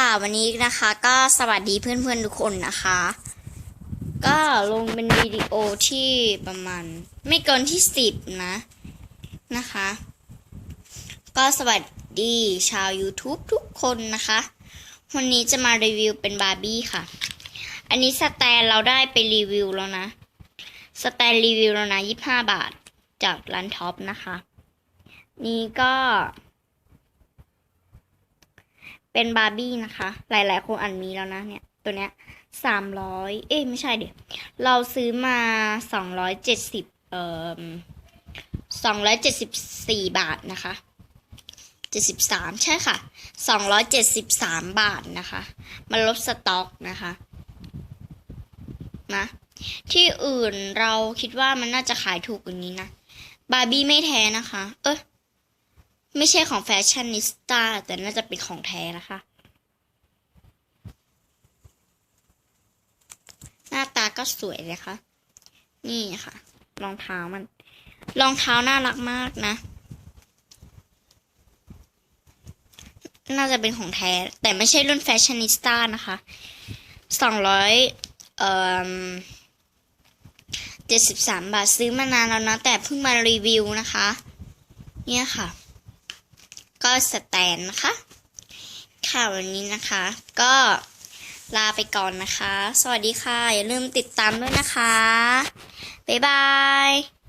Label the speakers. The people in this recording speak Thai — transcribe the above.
Speaker 1: ค่ะ วันนี้นะคะก็สวัสดีเพื่อนๆทุกคนนะคะ ก็ลงเป็นวิดีโอที่ประมาณ ไม่เกินที่สิบนะนะคะ ก็สวัสดีชาว YouTube ทุกคนนะคะ วันนี้จะมารีวิวเป็นบาร์บี้ค่ะ อันนี้สแตนเราได้ไปรีวิวแล้วนะ สแตนรีวิวแล้วนะยี่ห้าบาทจากร้านท็อปนะคะ นี่ก็ เป็นบาร์บี้นะคะ หลายๆคนอันมีแล้วนะเนี่ย ตัวเนี้ยสามร้อยเอ้ยไม่ใช่เดี๋ยวเราซื้อมาสองร้อยเจ็ดสิบเอ่อสองร้อยเจ็ดสิบสี่บาทนะคะเจ็ดสิบสามใช่ค่ะสองร้อยเจ็ดสิบสามบาทนะคะมันลดสต็อกนะคะนะที่อื่นเราคิดว่ามันน่าจะขายถูกกว่านี้นะ บาร์บี้ไม่แท้นะคะ เอ้ย ไม่ใช่ของแฟชั่นนิสต้าแต่น่าจะเป็นของแท้นะคะ หน้าตาก็สวยเลยค่ะ นี่ค่ะ รองเท้ามัน รองเท้าน่ารักมากนะ น่าจะเป็นของแท้ แต่ไม่ใช่รุ่นแฟชั่นนิสต้านะคะสองร้อยเอ่อเจ็ดสิบสามบาทซื้อมานานแล้วนะ แต่เพิ่งมารีวิวนะคะ เนี่ยค่ะ สแตนนะคะค่ะวันนี้นะคะ ก็ลาไปก่อนนะคะ สวัสดีค่ะ อย่าลืมติดตามด้วยนะคะ บ๊ายบาย